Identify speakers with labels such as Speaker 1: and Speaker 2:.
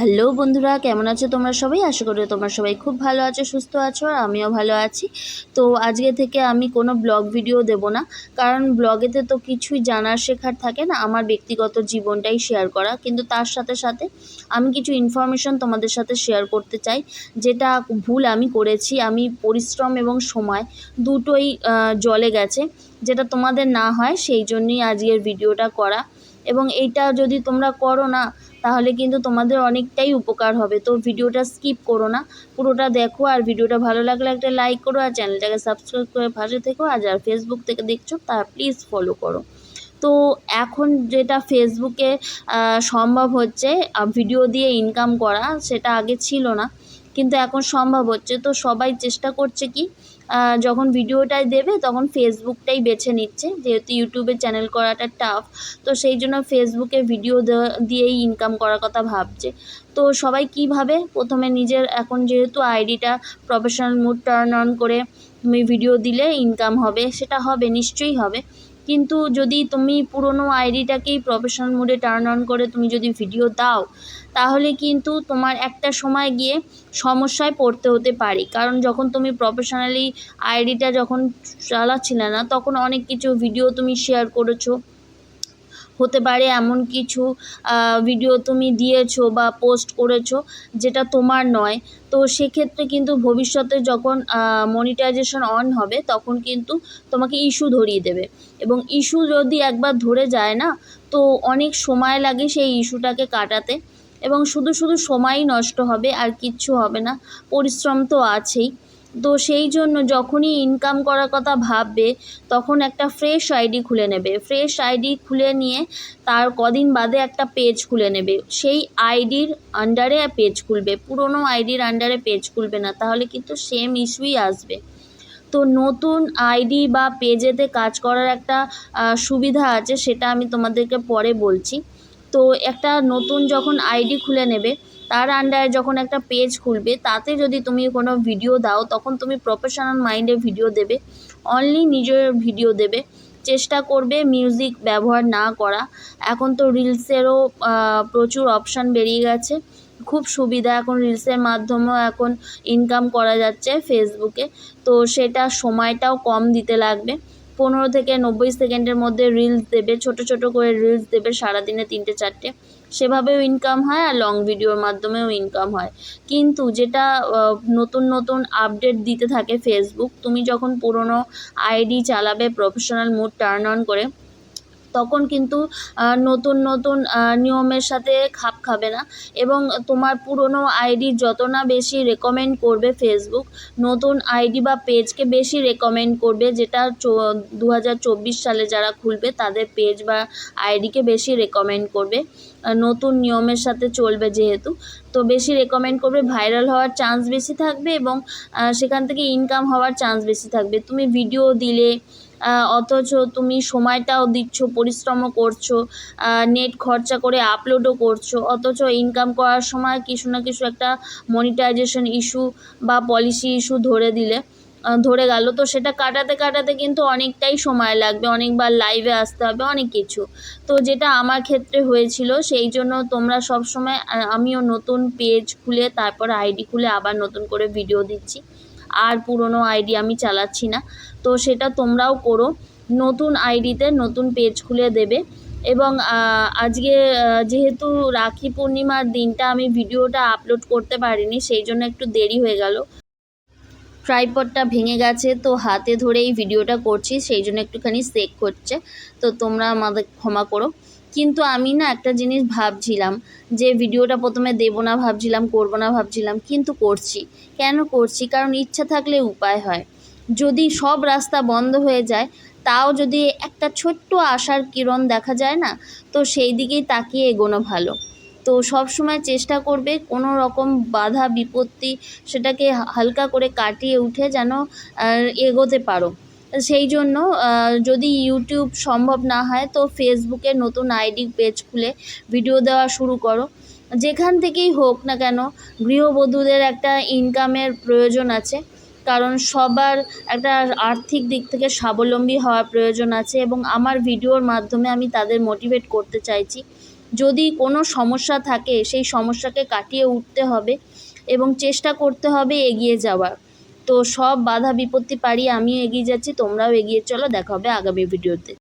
Speaker 1: Hello বন্ধুরা, কেমন আছো তোমরা সবাই? আশা করি তোমরা সবাই খুব ভালো আছো, সুস্থ আছো, আর আমিও ভালো আছি। তো আজকে থেকে আমি কোনো ব্লগ ভিডিও দেব না, কারণ ব্লগেতে তো কিছুই জানার শেখার থাকে না, আমার ব্যক্তিগত জীবনটাই শেয়ার করা। কিন্তু তার সাথে সাথে আমি কিছু ইনফরমেশন তোমাদের সাথে শেয়ার করতে চাই, যেটা ভুল আমি করেছি। আমি পরিশ্রম এবং সময় দুটোই জলে গেছে, যেটা তোমাদের না হয়, সেই জন্যই আজকের ভিডিওটা করা। এবং এইটা যদি তোমরা করো না তাহলে কিন্তু তোমাদের অনেকটাই উপকার হবে। তো ভিডিওটা স্কিপ করো না, পুরোটা দেখো আর ভিডিওটা ভালো লাগলে একটা লাইক করো আর চ্যানেলটাকে সাবস্ক্রাইব করে পাশে থেকো আর যারা ফেসবুক থেকে দেখছ তা প্লিজ ফলো করো। তো এখন যেটা ফেসবুকে সম্ভব হচ্ছে ভিডিও দিয়ে ইনকাম করা সেটা আগে ছিল না। কিন্তু এখন সম্ভব হচ্ছে। তো সবাই চেষ্টা করছে কি যখন ভিডিওটাই দেবে তখন ফেসবুকটাই বেছে নিচ্ছে, যেহেতু ইউটিউবে চ্যানেল করাটা টাফ তো সেই জন্য ফেসবুকে ভিডিও দিয়েই ইনকাম করার কথা ভাবছে। তো সবাই কীভাবে প্রথমে নিজের এখন যেহেতু আইডিটা প্রফেশনাল মুড টার্ন অন করে তুমি ভিডিও দিলে ইনকাম হবে, সেটা হবে, নিশ্চয়ই হবে। কিন্তু যদি তুমি পুরনো আইডিটাকেই প্রফেশনাল মোডে টার্ন অন করে তুমি যদি ভিডিও দাও, তাহলে কিন্তু তোমার একটা সময় গিয়ে সমস্যায় পড়তে হতে পারে। কারণ যখন তুমি প্রফেশনালি আইডিটা যখন চালাচ্ছিলে না, তখন অনেক কিছু ভিডিও তুমি শেয়ার করেছ। হতে পারে এমন কিছু ভিডিও তুমি দিয়েছ বা পোস্ট করেছ যেটা তোমার নয়। তো সেক্ষেত্রে কিন্তু ভবিষ্যতে যখন মনিটাইজেশন অন হবে তখন কিন্তু তোমাকে ইস্যু ধরিয়ে দেবে। এবং ইস্যু যদি একবার ধরে যায় না, তো অনেক সময় লাগে সেই ইস্যুটাকে কাটাতে। এবং শুধু শুধু সময়ই নষ্ট হবে, আর কিচ্ছু হবে না, পরিশ্রম তো আছেই। তো সেই জন্য যখনই ইনকাম করার কথা ভাববে, তখন একটা ফ্রেশ আইডি খুলে নেবে। ফ্রেশ আইডি খুলে নিয়ে তার কদিন বাদে একটা পেজ খুলে নেবে। সেই আইডির আন্ডারে পেজ খুলবে। পুরনো আইডির আন্ডারে পেজ খুলবে না। তাহলে কিন্তু সেম ইস্যুই আসবে। তো নতুন আইডি বা পেজেতে কাজ করার একটা সুবিধা আছে, সেটা আমি তোমাদেরকে পরে বলছি। তো একটা নতুন যখন আইডি খুলে নেবে, তার আন্ডারে যখন একটা পেজ খুলবে, তাতে যদি তুমি কোনো ভিডিও দাও, তখন তুমি প্রফেশনাল মাইন্ডে ভিডিও দেবে অনলি নিজের ভিডিও দেবে। চেষ্টা করবে মিউজিক ব্যবহার না করা। এখন তো রিলসেরও প্রচুর অপশান বেরিয়ে গেছে। খুব সুবিধা এখন রিলসের মাধ্যমেও এখন ইনকাম করা যাচ্ছে ফেসবুকে তো সেটা সময়টাও কম দিতে লাগবে। পনেরো থেকে নব্বই সেকেন্ডের মধ্যে রিলস দেবে, ছোট ছোট করে রিলস দেবে সারাদিনে তিনটে চারটে। সেভাবেও ইনকাম হয় আর লং ভিডিওর মাধ্যমেও ইনকাম হয়। কিন্তু যেটা নতুন নতুন আপডেট দিতে থাকে ফেসবুক তুমি যখন পুরনো আইডি চালাবে প্রফেশনাল মুড টার্ন অন করে তখন কিন্তু নতুন নতুন নিয়মের সাথে খাপ খাবে না। এবং তোমার পুরনো আইডি যত না বেশি রেকমেন্ড করবে ফেসবুক নতুন আইডি বা পেজকে বেশি রেকমেন্ড করবে যেটা দু হাজার চব্বিশ সালে যারা খুলবে তাদের পেজ বা আইডিকে বেশি রেকমেন্ড করবে। নতুন নিয়মের সাথে চলবে যেহেতু, তো বেশি রেকমেন্ড করবে ভাইরাল হওয়ার চান্স বেশি থাকবে এবং সেখান থেকে ইনকাম হওয়ার চান্স বেশি থাকবে। তুমি ভিডিও দিলে অথচ তুমি সময়টাও দিচ্ছ, পরিশ্রমও করছ নেট খরচা করে আপলোডও করছ, অথচ ইনকাম করার সময় কিছু না কিছু একটা মনিটাইজেশন ইস্যু বা পলিসি ইস্যু ধরে দিলে ধরে গেল। তো সেটা কাটাতে কাটাতে কিন্তু অনেকটাই সময় লাগবে, অনেকবার লাইভে আসতে হবে, অনেক কিছু। তো যেটা আমার ক্ষেত্রে হয়েছিল, সেই জন্য তোমরা সব সময় আমিও নতুন পেজ খুলে, তারপর আইডি খুলে আবার নতুন করে ভিডিও দিচ্ছি। আর পুরনো আইডি আমি চালাচ্ছি না। তো সেটা তোমরাও করো। নতুন আইডিতে নতুন পেজ খুলে দেবে। এবং আজকে যেহেতু রাখি পূর্ণিমার দিনটা আমি ভিডিওটা আপলোড করতে পারিনি, সেই জন্য একটু দেরি হয়ে গেল। ট্রাইপডটা ভেঙে গেছে, তো হাতে ধরে এই ভিডিওটা করছি, সেই জন্য একটুখানি সেক করছে তো তোমরা আমাদের ক্ষমা করো। কিন্তু আমি না একটা জিনিস ভাবছিলাম, যে ভিডিওটা প্রথমে দেবো না ভাবছিলাম, করব না ভাবছিলাম, কিন্তু করছি। কেন করছি? কারণ ইচ্ছা থাকলে উপায় হয়। যদি সব রাস্তা বন্ধ হয়ে যায়, তাও যদি একটা ছোট্ট আশার কিরণ দেখা যায় না, তো সেই দিকেই তাকিয়ে এগোনো ভালো। তো সব সময় চেষ্টা করবে কোনো রকম বাধা, বিপত্তি সেটাকে হালকা করে কাটিয়ে উঠে যেন এগোতে পারো। সেই জন্য যদি ইউটিউব সম্ভব না হয়, তো ফেসবুকে নতুন আইডি পেজ খুলে ভিডিও দেওয়া শুরু করো। যেখান থেকেই হোক না কেন, গৃহবধূদের একটা ইনকামের প্রয়োজন আছে। কারণ সবার একটা আর্থিক দিক থেকে স্বাবলম্বী হওয়ার প্রয়োজন আছে এবং আমার ভিডিওর মাধ্যমে আমি তাদের মোটিভেট করতে চাইছি। যদি কোনো সমস্যা থাকে, সেই সমস্যাকে কাটিয়ে উঠতে হবে এবং চেষ্টা করতে হবে এগিয়ে যাওয়ার। তো সব বাধা বিপত্তি পাড়িয়ে আমিও এগিয়ে যাচ্ছি, তোমরাও এগিয়ে চলো, দেখা হবে আগামী ভিডিওতে